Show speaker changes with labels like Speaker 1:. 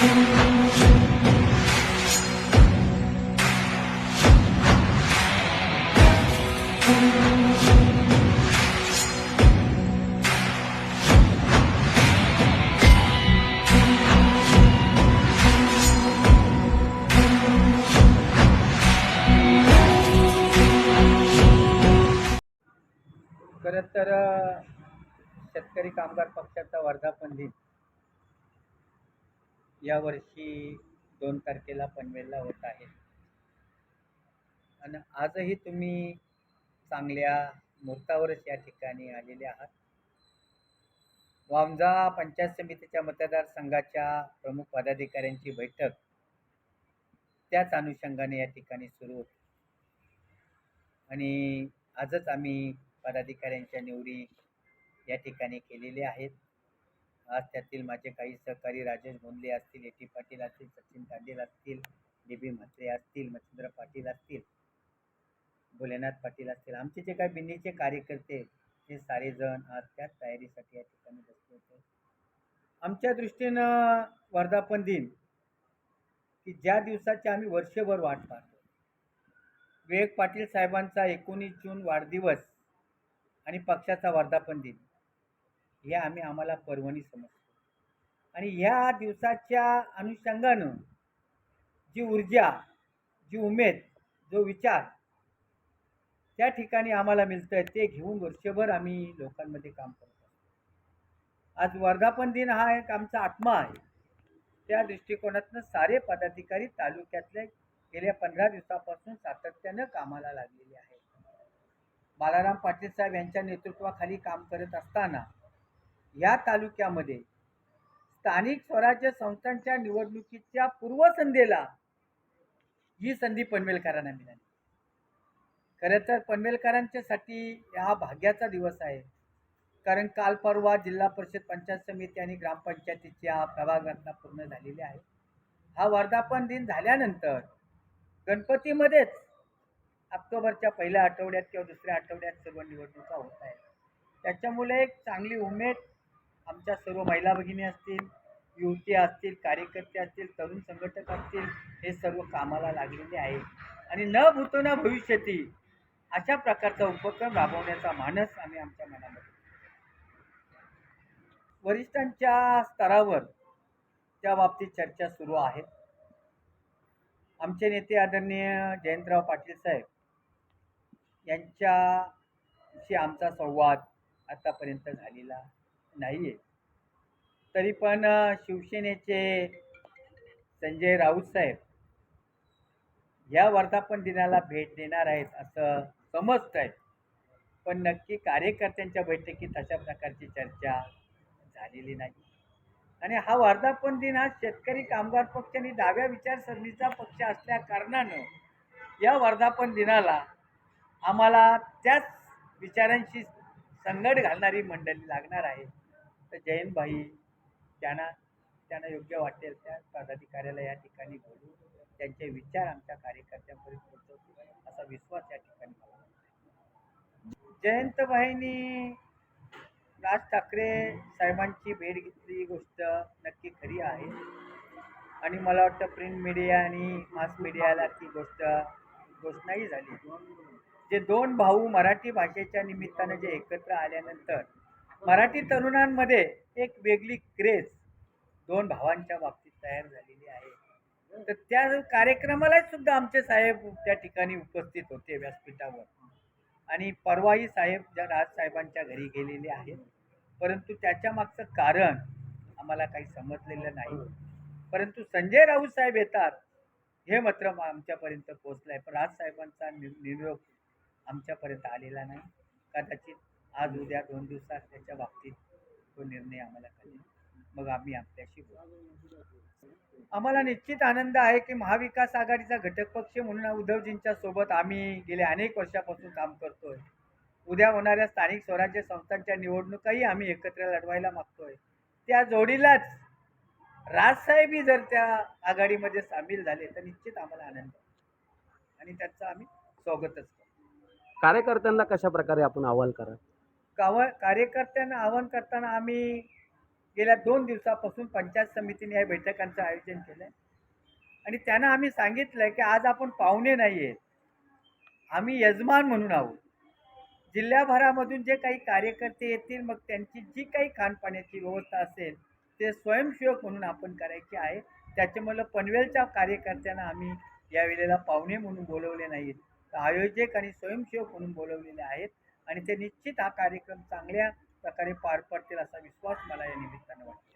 Speaker 1: खरं तर शेतकरी कामगार पक्षाचा वर्धापन दिन. यावर्षी दोन तारखेला पनवेलला होत आहे. आणि आजही तुम्ही चांगल्या मुहूर्तावरच या ठिकाणी आलेले आहात. वामजा पंचायत समितीच्या मतदारसंघाच्या प्रमुख पदाधिकाऱ्यांची बैठक त्याच अनुषंगाने या ठिकाणी सुरू होती. आणि आजच आम्ही पदाधिकाऱ्यांच्या निवडी या ठिकाणी केलेल्या आहेत. आज त्यातील माझे काही सहकारी राजेश भोंदले असतील ए टी पाटील असतील सचिन तांडेल असतील डी बी म्हात्रे असतील मच्छिंद्र पाटील असतील भोलेनाथ पाटील असतील आमचे जे काही बिन्नीचे कार्यकर्ते हे सारेजण आज त्याच तयारीसाठी या ठिकाणी बसले होते. आमच्या दृष्टीनं वर्धापन दिन की ज्या दिवसाची आम्ही वर्षभर वाट पाहतो. विवेक पाटील साहेबांचा एकोणीस जून वाढदिवस आणि पक्षाचा वर्धापन दिन. हे आम्ही आम्हाला पर्वणी समजतो. आणि ह्या दिवसाच्या अनुषंगानं जी ऊर्जा जी उमेद जो विचार त्या ठिकाणी आम्हाला मिळतं आहे ते घेऊन वर्षभर आम्ही लोकांमध्ये काम करतो आज वर्धापन दिन हा एक आमचा आत्मा आहे. त्या दृष्टिकोनातनं सारे पदाधिकारी तालुक्यातले गेल्या पंधरा दिवसापासून सातत्यानं कामाला लागलेले आहेत. बालाराम पाटील साहेब यांच्या नेतृत्वाखाली काम करत असताना या तालुक्यामध्ये स्थानिक स्वराज्य संस्थांच्या निवडणुकीच्या पूर्वसंध्येला ही संधी पनवेलकरांना मिळाली. खरं तर पनवेलकरांच्यासाठी हा भाग्याचा दिवस आहे. कारण काल परवा जिल्हा परिषद पंचायत समिती आणि ग्रामपंचायतीच्या प्रभाग रचना पूर्ण झालेली आहे. हा वर्धापन दिन झाल्यानंतर गणपतीमध्येच ऑक्टोबरच्या पहिल्या आठवड्यात किंवा दुसऱ्या आठवड्यात सर्व निवडणुका होत आहेत. त्याच्यामुळे एक चांगली उमेद आमच्या सर्व महिला भगिनी असतील युवती असतील कार्यकर्ते असतील तरुण संघटक असतील हे सर्व कामाला लागलेले आहे आणि न भूतो भविष्यती अशा प्रकारचा उपक्रम राबवण्याचा मानस आम्ही आमच्या मनामध्ये वरिष्ठांच्या स्तरावर त्या बाबतीत चर्चा सुरू आहेत आमचे नेते आदरणीय जयंतराव पाटील साहेब यांच्याशी आमचा संवाद आतापर्यंत झालेला नाही आहे तरी पण शिवसेनेचे संजय राऊत साहेब या वर्धापन दिनाला भेट देणार आहेत असं समजत आहे पण नक्की कार्यकर्त्यांच्या बैठकीत अशा प्रकारची चर्चा झालेली नाही. आणि हा वर्धापन दिन हा शेतकरी कामगार पक्ष आणि डाव्या विचारसरणीचा पक्ष असल्या कारणानं या वर्धापन दिनाला आम्हाला त्याच विचारांशी संगड घालणारी मंडळी लागणार आहे. तर जयंतभाई त्यांना त्यांना योग्य वाटेल त्या पदाधिकाऱ्याला या ठिकाणी बोलू त्यांचे विचार आमच्या कार्यकर्त्यांपर्यंत पोहोचवतील असा विश्वास या ठिकाणी मला वाटतो. जयंतभाईंनी राज ठाकरे साहेबांची भेट घेतली ही गोष्ट नक्की खरी आहे आणि मला वाटतं प्रिंट मीडिया आणि मास मीडियाला ती गोष्ट घोषणाही झाली जे दोन भाऊ मराठी भाषेच्या निमित्तानं जे एकत्र आल्यानंतर मराठी तरुणांमध्ये एक वेगळी क्रेज दोन भावांच्या बाबतीत तयार झालेली आहे. तर त्या कार्यक्रमाला सुद्धा आमचे साहेब त्या ठिकाणी उपस्थित होते व्यासपीठावर. आणि परवाही साहेब ज्या राजसाहेबांच्या घरी गेलेले आहेत. परंतु त्याच्या मागचं कारण आम्हाला काही समजलेलं नाही. परंतु संजय राऊत साहेब येतात. हे मात्र मा- आमच्यापर्यंत पोचलं आहे पण राजसाहेबांचा नि निरोप आमच्यापर्यंत आलेला नाही. कदाचित आज उद्या दोन दिवसात त्याच्या बाबतीत तो निर्णय आम्हाला कळेल. मग आम्ही आपल्याशी बोलू. आम्हाला निश्चित आनंद आहे की महाविकास आघाडीचा घटक पक्ष म्हणून उद्धवजींच्या सोबत आम्ही गेल्या अनेक वर्षापासून काम करतोय. उद्या होणाऱ्या स्थानिक स्वराज्य संस्थांच्या निवडणुकाही आम्ही एकत्र लढवायला मागतोय. त्या जोडीलाच राजसाहेबी जर त्या आघाडीमध्ये सामील झाले तर निश्चित आम्हाला आनंद आहे. आणि त्याचं आम्ही स्वागतच करतो.
Speaker 2: कार्यकर्त्यांना कशा प्रकारे आपण अहवाल करा
Speaker 1: काव कार्यकर्त्यांना आवाहन करताना आम्ही गेल्या दोन दिवसापासून पंचायत समितीने या बैठकांचं आयोजन केलं आहे आणि त्यांना आम्ही सांगितलं की आज आपण पाहुणे नाही आहेत आम्ही यजमान म्हणून आहोत. जिल्ह्याभरामधून जे काही कार्यकर्ते येतील मग त्यांची जी काही खानपाण्याची व्यवस्था असेल ते स्वयंसेवक म्हणून आपण करायची आहे. त्याच्यामुळं पनवेलच्या कार्यकर्त्यांना आम्ही या वेळेला पाहुणे म्हणून बोलवले नाहीत. तर आयोजक आणि स्वयंसेवक म्हणून बोलवलेले आहेत. आणि ते निश्चित हा कार्यक्रम चांगल्या प्रकारे पार पडतील असा विश्वास मला या निमित्तानं वाटतो.